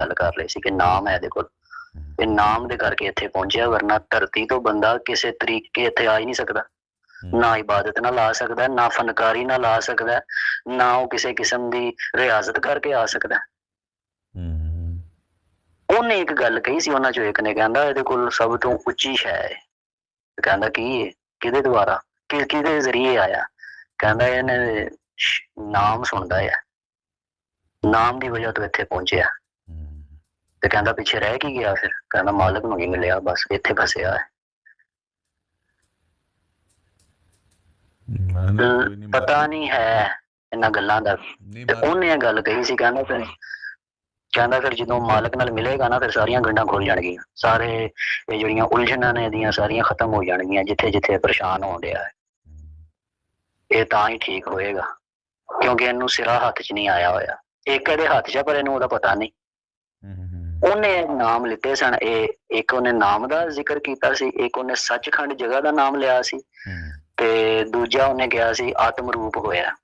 ਗੱਲ ਕਰ ਲਈ ਸੀ ਕਿ ਨਾਮ ਹੈ ਇਹਦੇ ਕੋਲ। ਇਹ ਨਾਮ ਦੇ ਕਰਕੇ ਇੱਥੇ ਪਹੁੰਚਿਆ ਵਰਨਾ ਧਰਤੀ ਤੋਂ ਬੰਦਾ ਕਿਸੇ ਤਰੀਕੇ ਇੱਥੇ ਆ ਹੀ ਨਹੀਂ ਸਕਦਾ। ਨਾ ਇਬਾਦਤ ਨਾਲ ਆ ਸਕਦਾ ਨਾ ਫਨਕਾਰੀ ਨਾਲ ਆ ਸਕਦਾ ਨਾ ਉਹ ਕਿਸੇ ਕਿਸਮ ਦੀ ਰਿਆਜ਼ਤ ਕਰਕੇ ਆ ਸਕਦਾ। ਹੂੰ। ਉਹਨੇ ਇੱਕ ਗੱਲ ਕਹੀ ਸੀ ਉਹਨਾਂ ਚੋਂ ਇੱਕ ਨੇ ਕਹਿੰਦਾ ਇਹਦੇ ਕੋਲ ਸਭ ਤੋਂ ਉੱਚੀ ਸ਼ੈ ਹੈ। ਕਹਿੰਦਾ ਕੀ ਹੈ ਕਿਹਦੇ ਦੁਆਰਾ? ਕਿ ਕਿਹਦੇ ਜ਼ਰੀਏ ਆਇਆ? ਕਹਿੰਦਾ ਇਹਨੇ ਨਾਮ ਸੁਣਦਾ ਹੈ ਨਾਮ ਦੀ ਵਜ੍ਹਾ ਤੋਂ ਇੱਥੇ ਪਹੁੰਚਿਆ। ਤੇ ਕਹਿੰਦਾ ਪਿੱਛੇ ਰਹਿ ਕੀ ਗਿਆ ਫਿਰ। ਕਹਿੰਦਾ ਮਾਲਕ ਨੂੰ ਨਹੀਂ ਮਿਲਿਆ ਬਸ ਇੱਥੇ ਫਸਿਆ ਹੈ। ਪਤਾ ਨਹੀਂ ਹੈ ਇਹਨਾਂ ਗੱਲਾਂ ਦਾ। ਤੇ ਉਹਨੇ ਇਹ ਗੱਲ ਕਹੀ ਸੀ ਕਹਿੰਦਾ ਫਿਰ ਕਹਿੰਦਾ ਫਿਰ ਜਦੋਂ ਮਾਲਕ ਨਾਲ ਮਿਲੇਗਾ ਨਾ ਫਿਰ ਸਾਰੀਆਂ ਗੰਢਾਂ ਖੁੱਲ ਜਾਣਗੀਆਂ। ਸਾਰੇ ਇਹ ਜਿਹੜੀਆਂ ਉਲਝਣਾਂ ਨੇ ਇਹਦੀਆਂ ਸਾਰੀਆਂ ਖਤਮ ਹੋ ਜਾਣਗੀਆਂ ਜਿੱਥੇ ਜਿੱਥੇ ਪਰੇਸ਼ਾਨ ਹੋਣ ਡਿਆ ਹੈ। ਇਹ ਤਾਂ ਹੀ ਠੀਕ ਹੋਏਗਾ ਕਿਉਂਕਿ ਇਹਨੂੰ ਸਿਰਾ ਹੱਥ 'ਚ ਨਹੀਂ ਆਇਆ ਹੋਇਆ। ਇੱਕ ਇਹਦੇ ਹੱਥ 'ਚ ਪਰ ਇਹਨੂੰ ਉਹਦਾ ਪਤਾ ਨਹੀਂ। ਹੂੰ, ਹੂੰ, ਉਹਨੇ ਨਾਮ ਲਿੱਤੇ ਸਨ ਇਹ ਇੱਕ ਉਹਨੇ ਨਾਮ ਦਾ ਜ਼ਿਕਰ ਕੀਤਾ ਸੀ ਇੱਕ ਉਹਨੇ ਸੱਚਖੰਡ ਜਗ੍ਹਾ ਦਾ ਨਾਮ ਲਿਆ ਸੀ ਤੇ ਦੂਜਾ ਉਹਨੇ ਕਿਹਾ ਸੀ ਆਤਮ ਰੂਪ ਹੋਇਆ।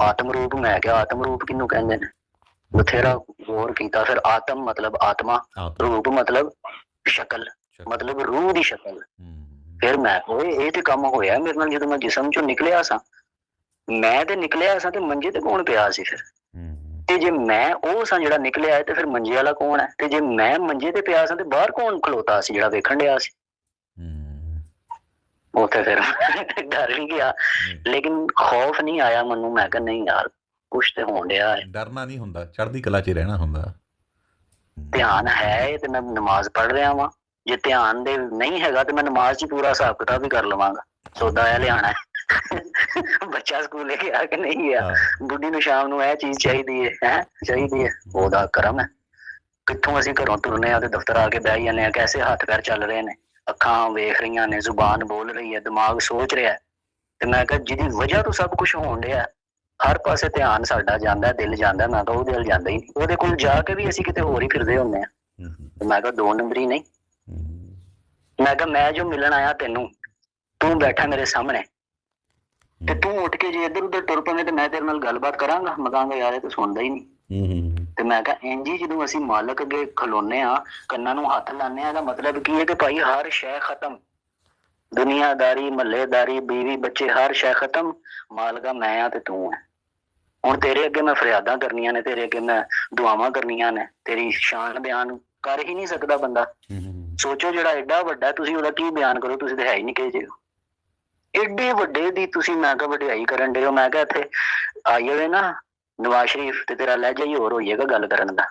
ਆਤਮ ਰੂਪ ਮੈਂ ਕਿਹਾ ਆਤਮ ਰੂਪ ਕਿਹਨੂੰ ਕਹਿੰਦੇ ਨੇ? ਬਥੇਰਾ ਗੌਰ ਕੀਤਾ ਫਿਰ ਆਤਮ ਮਤਲਬ ਆਤਮਾ ਰੂਪ ਮਤਲਬ ਸ਼ਕਲ। ਮਤਲਬ ਰੂਹ ਦੀ ਸ਼ਕਲ। ਫਿਰ ਮੈਂ ਓਏ ਇਹ ਤੇ ਕੰਮ ਹੋਇਆ ਮੇਰੇ ਨਾਲ ਜਦੋਂ ਮੈਂ ਜਿਸਮ ਚੋਂ ਨਿਕਲਿਆ ਸਾਂ। ਮੈਂ ਤੇ ਨਿਕਲਿਆ ਸਾਂ ਤੇ ਮੰਜੇ ਤੇ ਕੌਣ ਪਿਆ ਸੀ ਫਿਰ? ਤੇ ਜੇ ਮੈਂ ਉਹ ਸਾਂ ਜਿਹੜਾ ਨਿਕਲਿਆ ਤੇ ਫਿਰ ਮੰਜੇ ਵਾਲਾ ਕੌਣ ਹੈ? ਤੇ ਜੇ ਮੈਂ ਮੰਜੇ ਤੇ ਪਿਆ ਸਾਂ ਤੇ ਬਾਹਰ ਕੌਣ ਖਲੋਤਾ ਸੀ ਜਿਹੜਾ ਵੇਖਣ ਡਿਆ ਸੀ? ਹੂੰ, ਉੱਥੇ ਫਿਰ ਡਰ ਵੀ ਗਿਆ। ਲੇਕਿਨ ਖੌਫ ਨਹੀਂ ਆਇਆ ਮੈਨੂੰ ਮੈਂ ਕਿਹਾ ਨਹੀਂ ਯਾਰ ਕੁਛ ਤੇ ਹੋਣ ਡਿਆ ਹੈ। ਡਰਨਾ ਨਹੀਂ ਹੁੰਦਾ ਚੜ੍ਹਦੀ ਕਲਾ 'ਚ ਰਹਿਣਾ ਹੁੰਦਾ। ਧਿਆਨ ਹੈ ਤੇ ਮੈਂ ਨਮਾਜ਼ ਪੜ੍ਹ ਰਿਹਾ ਵਾਂ। ਜੇ ਧਿਆਨ ਦੇ ਨਹੀਂ ਹੈਗਾ ਤੇ ਮੈਂ ਨਮਾਜ਼ 'ਚ ਪੂਰਾ ਹਿਸਾਬ ਕਿਤਾਬ ਵੀ ਕਰ ਲਵਾਂਗਾ। ਸੌਦਾ ਇਹ ਲਿਆਣਾ ਬੱਚਾ ਸਕੂਲੇ ਗਿਆ ਕਿ ਨਹੀਂ ਗਿਆ। ਬੁੱਢੀ ਨੂੰ ਸ਼ਾਮ ਨੂੰ ਇਹ ਚੀਜ਼ ਚਾਹੀਦੀ ਹੈ ਹੈ? ਚਾਹੀਦੀ ਹੈ ਉਹਦਾ ਕਰਮ ਹੈ। ਕਿੱਥੋਂ ਅਸੀਂ ਘਰੋਂ ਤੁਰਨੇ ਆ ਤੇ ਦਫ਼ਤਰ ਆ ਕੇ ਬਹਿ ਜਾਂਦੇ ਆ ਕੈਸੇ ਹੱਥ ਪੈਰ ਚੱਲ ਰਹੇ ਨੇ। ਅੱਖਾਂ ਵੇਖ ਰਹੀਆਂ ਨੇ ਜ਼ੁਬਾਨ ਬੋਲ ਰਹੀ ਹੈ ਦਿਮਾਗ ਸੋਚ ਰਿਹਾ ਹੈ। ਤੇ ਮੈਂ ਕਿਹਾ ਜਿਹਦੀ ਵਜ੍ਹਾ ਤੋਂ ਸਭ ਕੁਝ ਹੋਣ ਡਿਆ ਹਰ ਪਾਸੇ ਧਿਆਨ ਸਾਡਾ ਜਾਂਦਾ ਦਿਲ ਜਾਂਦਾ ਮੈਂ ਕਿਹਾ ਉਹਦੇ ਵੱਲ ਜਾਂਦਾ ਹੀ ਨਹੀਂ। ਉਹਦੇ ਕੋਲ ਜਾ ਕੇ ਵੀ ਅਸੀਂ ਕਿਤੇ ਹੋਰ ਹੀ ਫਿਰਦੇ ਹੁੰਦੇ ਆ। ਹੂੰ, ਤੇ ਮੈਂ ਕਿਹਾ ਦੋ ਨੰਬਰੀ ਨਹੀਂ। ਮੈਂ ਕਿਹਾ ਮੈਂ ਜੋ ਮਿਲਣ ਆਇਆ ਤੈਨੂੰ ਤੂੰ ਬੈਠਾ ਮੇਰੇ ਸਾਹਮਣੇ। ਤੇ ਤੂੰ ਉੱਠ ਕੇ ਜੇ ਇੱਧਰ ਉੱਧਰ ਤੁਰ ਪਵੇਂ ਤੇ ਮੈਂ ਤੇਰੇ ਨਾਲ ਗੱਲਬਾਤ ਕਰਾਂਗਾ। ਮੈਂ ਕਹਾਂਗਾ ਯਾਰ ਇਹ ਤਾਂ ਸੁਣਦਾ ਹੀ ਨਹੀਂ। ਤੇ ਮੈਂ ਕਿਹਾ ਇੰਜ ਹੀ ਜਦੋਂ ਅਸੀਂ ਮਾਲਕ ਅੱਗੇ ਖਲੋਨੇ ਆ ਕੰਨਾਂ ਨੂੰ ਹੱਥ ਲਾਉਂਦੇ ਆ ਦਾ ਮਤਲਬ ਕੀ ਹੈ ਕਿ ਭਾਈ ਹਰ ਸ਼ੈ ਖਤਮ। ਦੁਨੀਆਦਾਰੀ ਮੱਲੇਦਾਰੀ ਬੀਵੀ ਬੱਚੇ ਹਰ ਸ਼ੈ ਖਤਮ। ਮਾਲਕਾ ਮੈਂ ਆ ਤੇ ਤੂੰ ਹੈ ਹੁਣ ਤੇਰੇ ਅੱਗੇ ਮੈਂ ਫਰਿਆਦਾਂ ਕਰਨੀਆਂ ਨੇ ਤੇਰੇ ਅੱਗੇ ਮੈਂ ਦੁਆਵਾਂ ਕਰਨੀਆਂ ਨੇ ਤੇਰੀ ਸ਼ਾਨ ਬਿਆਨ ਕਰ ਹੀ ਨਹੀਂ ਸਕਦਾ ਬੰਦਾ। ਸੋਚੋ ਜਿਹੜਾ ਐਡਾ ਵੱਡਾ ਤੁਸੀਂ ਉਹਦਾ ਕੀ ਬਿਆਨ ਕਰੋ ਤੁਸੀਂ ਤਾਂ ਹੈ ਹੀ ਨਹੀਂ ਕਿਸੇ ਜਿਹੇ ਵੱਡੇ ਦੀ ਤੁਸੀਂ ਮੈਂ ਕਿਹਾ ਵਡਿਆਈ ਕਰਨ ਦੇ ਹੋ, ਮੈਂ ਕਿਹਾ ਇੱਥੇ ਆਈ ਜਾਵੇ ਨਾ ਨਵਾਜ਼ ਸ਼ਰੀਫ ਤੇ ਤੇਰਾ ਲਹਿਜਾ ਹੀ ਹੋਰ ਹੋਈਏਗਾ ਗੱਲ ਕਰਨ ਦਾ।